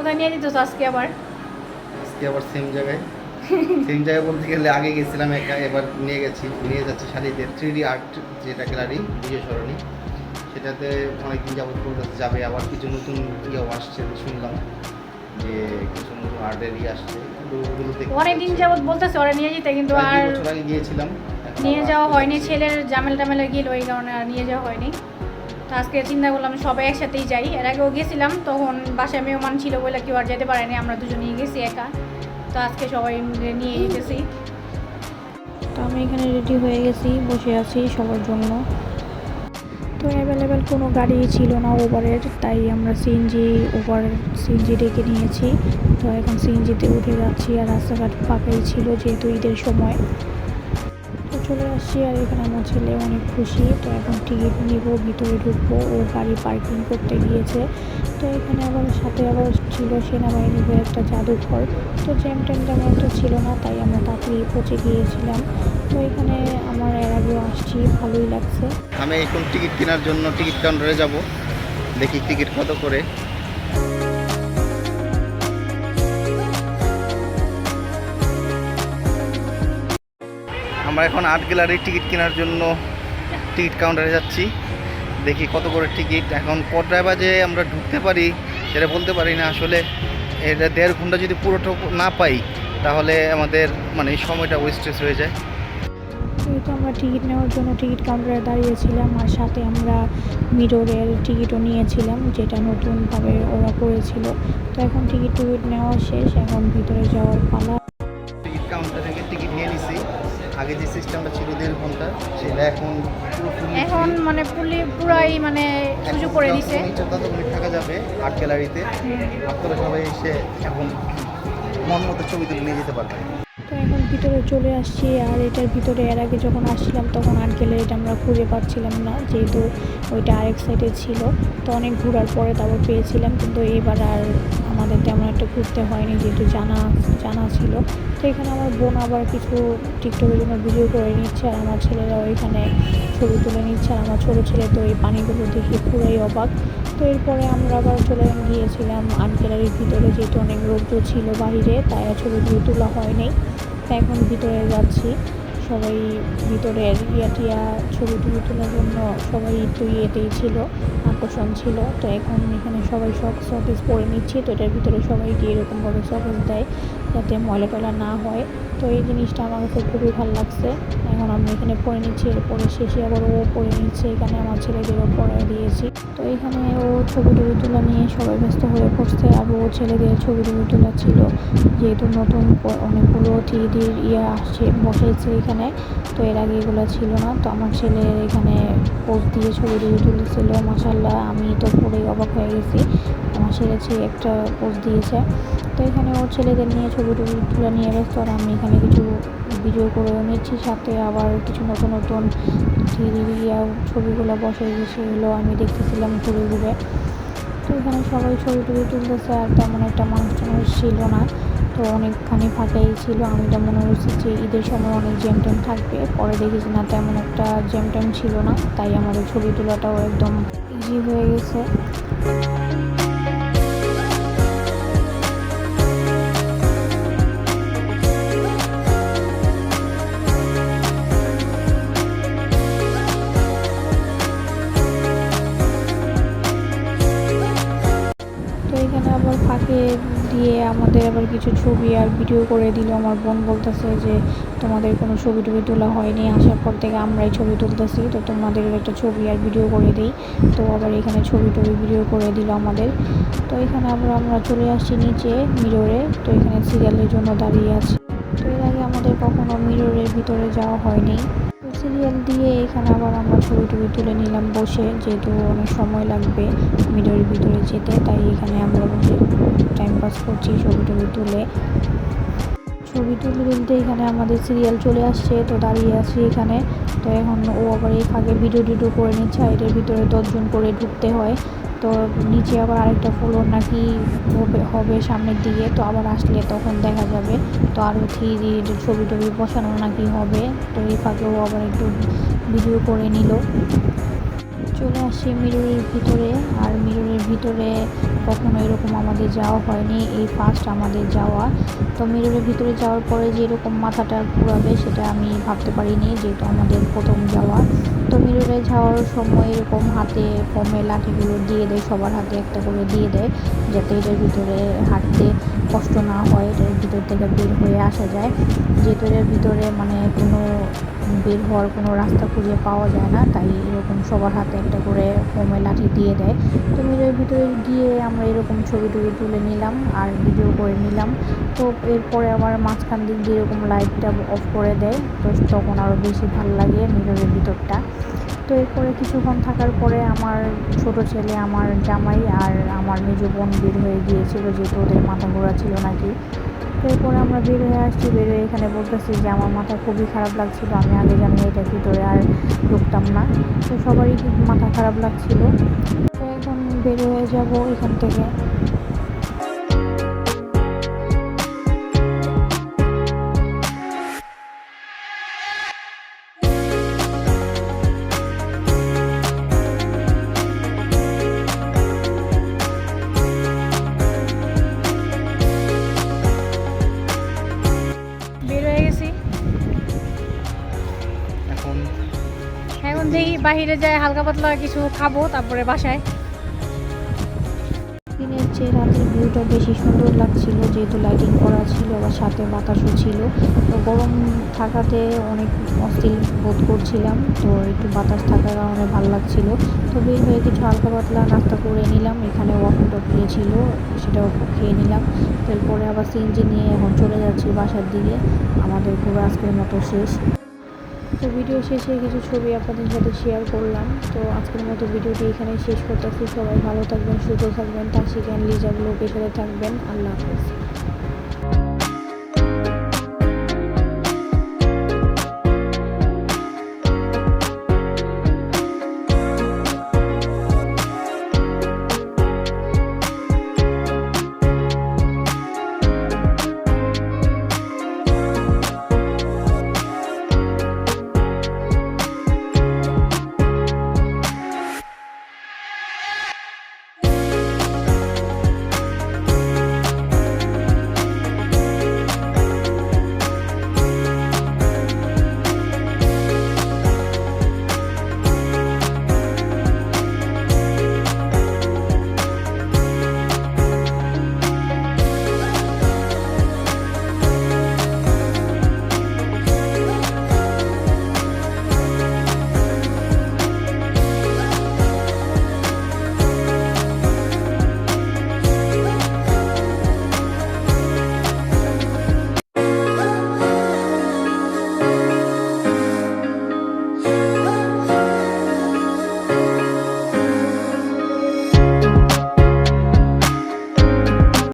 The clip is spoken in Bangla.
কোথায় নিয়ে দিত আজকে আবার? আজকে আবার সেম জায়গায়। সেম জায়গায় বলতে গেলে আগে গেছিলাম একা এবার নিয়ে গেছি নিয়ে যাচ্ছি শাড়িতে থ্রি ডি আর্ট যেটা গ্যালারি বিজয় সরণি। সেটাতে অনেকদিন যাবত করতে যাবে আবার কিছু নতুন ইয়েও আসছে শুনলাম যে কিছু নতুন আর্টের ইয়ে আসছে। অনেকদিন। যাবত বলতেছে ওরা নিয়ে যেতে কিন্তু আর আগে গিয়েছিলাম নিয়ে যাওয়া হয়নি ছেলের জামেল টামেলা গিয়ে ওই কারণে আর নিয়ে যাওয়া হয়নি। তো আজকে চিন্তা করলাম সবাই একসাথেই যাই। এর আগেও গেছিলাম, তখন বাসায় মেহমান ছিল বলে কেউ আর যেতে পারেনি, আমরা দুজনেই গেছি একা। তো আজকে সবাই মিলে নিয়ে যেতেছি তো আমি এখানে রেডি হয়ে গেছি, বসে আছি সবার জন্য। তো অ্যাভেলেবেল কোনো গাড়ি ছিল না ওভারের তাই আমরা সিএনজি ওভার সিএনজি ডেকে নিয়েছি। তো এখন সিএনজিতে উঠে যাচ্ছি আর রাস্তাঘাট ফাঁকাই ছিল যেহেতু ঈদের সময়। চলে আসছি আর এখানে আমার ছেলে অনেক খুশি। তো এখন টিকিট নিব, ভিতরে ঢুকবো। ও গাড়ি পার্কিং করতে গিয়েছে। তো এখানে আবার সাথে আবার ছিল সেনাবাহিনীর একটা জাদুঘর। তো জ্যাম ট্যাম তেমন একটা ছিল না, তাই আমরা তাড়াতাড়ি পৌঁছে গিয়েছিলাম। তো এখানে আমার এর আগেও আসছি, ভালোই লাগছে। আমি এখন টিকিট কেনার জন্য টিকিট কাউন্টারে যাব। দেখি টিকিট কত করে। আমরা এখন আর্ট গ্যালারির টিকিট কেনার জন্য টিকিট কাউন্টারে যাচ্ছি। দেখি কত করে টিকিট। এখন কটায় বাজে আমরা ঢুকতে পারি, সেটা বলতে পারি না। আসলে এটা দেড় ঘণ্টা যদি পুরোটা না পাই, তাহলে আমাদের মানে সময়টা ওয়েস্টেজ হয়ে যায়। এই তো আমরা টিকিট নেওয়ার জন্য টিকিট কাউন্টারে দাঁড়িয়েছিলাম আর সাথে আমরা মিররের টিকিটও নিয়েছিলাম, যেটা নতুনভাবে ওরা করেছিল। তো এখন টিকিট টিকিট নেওয়া শেষ, এখন ভিতরে যাওয়ার পালা। আগে যে সিস্টেমটা ছিল দেড় ঘণ্টা সেটা এখন এখন মানে পুলি পুরাই মানে সুযোগ করে দিছে। ততক্ষণ থাকা যাবে আর্ট গ্যালারিতে আপনারা সবাই এসে এখন মন মতো ছবি তুলে নিয়ে যেতে পারবেন। তো এখন ভিতরে চলে আসছি আর এটার ভিতরে এর আগে যখন আসছিলাম তখন আর্ট গ্যালারিটা আমরা খুঁজে পাচ্ছিলাম না যেহেতু ওইটা আরেক সাইডে ছিল। তো অনেক ঘোরার পরে তারপর পেয়েছিলাম কিন্তু এবার আর আমাদের তেমন একটা ঘুরতে হয়নি, যেহেতু জানা জানা ছিল। তো এখানে আমার বোন আবার কিছু টিকটকের জন্য ভিডিও করে নিচ্ছে আর আমার ছেলেরাও এখানে ছবি তুলে নিচ্ছে আর আমার ছোটো ছেলে তো এই পানিগুলো দেখে পুরাই অবাক। তো এরপরে আমরা আবার চলে গিয়েছিলাম আর্ট গ্যালারির ভিতরে, যেহেতু অনেক রৌদ্র ছিল বাইরে, তাই আর ছবি টবি তোলা হয়নি। তো এখন ভিতরে যাচ্ছি। সবাই ভিতরের ইয়া টিয়া ছবি টুবি তোলার জন্য সবাই একটু ইয়েতেই ছিল, আকর্ষণ ছিল। তো এখন এখানে সবাই সব সকেজ পরে নিচ্ছি, তো এটার ভিতরে সবাই গিয়ে এরকমভাবে সকেজ দেয় যাতে ময়লা টয়লা না হয়। তো এই জিনিসটা আমার কাছে খুবই ভালো লাগছে। এখন আমি এখানে পরে নিচ্ছি, এরপরে শেষে আবার ও পরে নিচ্ছে, এখানে আমার ছেলেদেরও পরে দিয়েছি। তো এখানে ও ছবি টবি তোলা নিয়ে সবাই ব্যস্ত হয়ে পড়ছে, আর ও ছেলেদের ছবি টবি তোলা ছিল যেহেতু নতুন অনেকগুলো থ্রিডির ইয়ে আসছে, বসেছে এখানে, তো এর আগে এগুলো ছিল না। তো আমার ছেলে এখানে পোজ দিয়ে ছবি টবি তুলেছিল মাসাল্লাহ আমি তো পুরোই অবাক হয়ে গেছি। ছেলে ছে- একটা পোজ দিয়েছে। তো এখানে ওর ছেলেদের নিয়ে ছবি টবি তুলে নিয়ে ব্যস্ত আর আমি এখানে কিছু ভিডিও করে নিচ্ছি। সাথে আবার কিছু নতুন নতুন ইয়া ছবিগুলো বসে সেগুলো আমি দেখতেছিলাম ঘুরে ঘুরে তো এখানে সবাই ছবি টবি তুলতেছে আর তেমন একটা মানুষ ছিল না। তো অনেকখানি ফাঁকাই ছিল। আমি তো মনে হচ্ছে যে ঈদের সময় অনেক জ্যাম ট্যাম থাকবে। পরে দেখেছি না, তেমন একটা জ্যাম ট্যাম ছিল না। তাই আমাদের ছবি তোলাটাও একদম ইজি হয়ে গেছে। আবার ফাঁকে দিয়ে আমাদের আবার কিছু ছবি আর ভিডিও করে দিল। আমার বোন বলতেছে যে, তোমাদের কোনো ছবি টবি তোলা হয়নি, আসার পর থেকে আমরাই ছবি তুলতেছি। তো তোমাদের একটা ছবি আর ভিডিও করে দিই। তো আবার এখানে ছবি টবি ভিডিও করে দিল আমাদের। তো এখানে আবার আমরা চলে আসছি নিচে মিররে তো এখানে সিরিয়ালের জন্য দাঁড়িয়ে আছি। তো এর আগে আমাদের কখনো মিররের ভিতরে যাওয়া হয়নি। সিরিয়াল দিয়ে এখানে আবার আমরা ছবি টবি তুলে নিলাম বসে, যেহেতু অনেক সময় লাগবে মিডোরের ভিতরে যেতে, তাই এখানে আমরা বসে টাইম পাস করছি ছবি টবি তুলে। ছবি তুলে তুলতে এখানে আমাদের সিরিয়াল চলে আসছে, তো দাঁড়িয়ে আছি এখানে। তো এখন ও আবার এই ফাঁকে ভিডিও টিডিও করে নিচ্ছে, আর এটার ভিতরে দশজন করে ঢুকতে হয়। তো নিচে আবার আরেকটা ফ্লোর নাকি হবে সামনের দিকে, তো আবার আসলে তখন দেখা যাবে। তো আরও থ্রি ছবি টবি বসানো নাকি হবে, তো এই ফাঁকে ও আবার একটু ভিডিও করে নিল। চলে আসি মিররের ভিতরে, আর মিররের ভিতরে কখনো এরকম আমাদের যাওয়া হয়নি, এই ফার্স্ট আমাদের যাওয়া। তো মিররের ভিতরে যাওয়ার পরে যে এরকম মাথাটা ঘুরাবে সেটা আমি ভাবতে পারিনি, যেহেতু আমাদের প্রথম যাওয়া। তো যাওয়ার সময় এরকম হাতে ফমে লাঠিগুলো দিয়ে দেয়, সবার হাতে একটা করে দিয়ে দেয়, যাতে এটার ভিতরে হাঁটতে কষ্ট না হয় এটার ভিতর থেকে বের হয়ে আসা যায়। যেহেতু এটার ভিতরে মানে কোনো বের হওয়ার কোনো রাস্তা খুঁজে পাওয়া যায় না, তাই এরকম সবার হাতে একটা করে ফোমে লাঠি দিয়ে দেয়। তো মিরের ভিতরে গিয়ে আমরা এরকম ছবি টবি তুলে নিলাম আর ভিডিও করে নিলাম। তো এরপরে আবার মাঝখান দিক দিয়ে এরকম লাইটটা অফ করে দেয়, তো তখন আরও বেশি ভালো লাগে মিররের ভিতরটা। তো এরপরে কিছুক্ষণ থাকার পরে আমার ছোট ছেলে, আমার জামাই আর আমার মেজো বোন বের হয়ে গিয়েছিল, যেহেতু ওদের মাথা ঘোরা ছিল নাকি। তো এরপরে আমরা বের হয়ে আসছি, বের হয়ে এখানে বলতেছি যে আমার মাথা খুবই খারাপ লাগছিল, আমি আগে জানি এটার ভিতরে আর ঢুকতাম না। তো সবারই মাথা খারাপ লাগছিল। তো এখন বের হয়ে যাব এখান থেকে। বাহিরে যায়, হালকা পাতলা কিছু খাব, তারপরে বাসায়। দিনের চেয়ে রাতের ভিউটা বেশি সুন্দর লাগছিল, যেহেতু লাইটিং করা ছিল, আবার সাথে বাতাসও ছিল। তো গরম থাকাতে অনেক অস্থির বোধ করছিলাম, তো একটু বাতাস থাকার কারণে ভালো লাগছিল। তো বের হয়ে কিছু হালকা পাতলা নাস্তা করে নিলাম, এখানে ওয়াফল টপ ছিল সেটাও খেয়ে নিলাম। এরপরে আবার সিএনজি নিয়ে এখন চলে যাচ্ছি বাসার দিকে। আমাদের পুরো আজকের মতো শেষ। তো ভিডিও শেষে কিছু ছবি আপনাদের সাথে শেয়ার করলাম। তো আজকের মতো ভিডিওটি এখানে শেষ করতেছি। সবাই ভালো থাকবেন, সুস্থ থাকবেন। তার শিখেন লিজা ব্লগের সাথে থাকবেন। আল্লাহ হাফেজ।